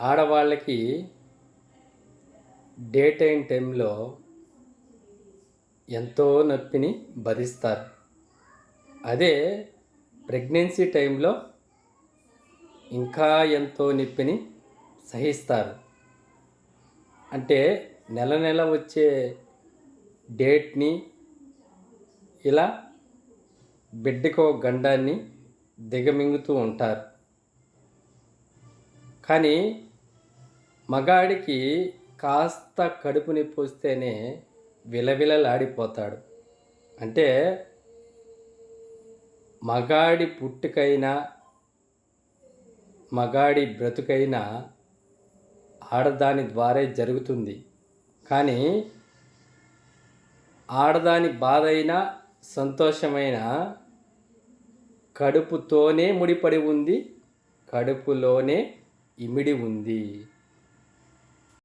ఆడవాళ్ళకి day time టైంలో ఎంతో నొప్పిని భరిస్తారు. అదే ప్రెగ్నెన్సీ టైంలో ఇంకా ఎంతో నొప్పిని సహిస్తారు. అంటే నెల నెల వచ్చే డేట్ని ఇలా బిడ్డకు గండాన్ని దిగమింగుతూ ఉంటారు. కానీ మగాడికి కాస్త కడుపు నొప్పి వస్తేనే విలవిలలాడిపోతాడు. అంటే మగాడి పుట్టుకైనా మగాడి బ్రతుకైనా ఆడదాని ద్వారే జరుగుతుంది. కానీ ఆడదాని బాధ అయినా సంతోషమైన కడుపుతోనే ముడిపడి ఉంది కడుపులోనే ఇమిడి ఉంది.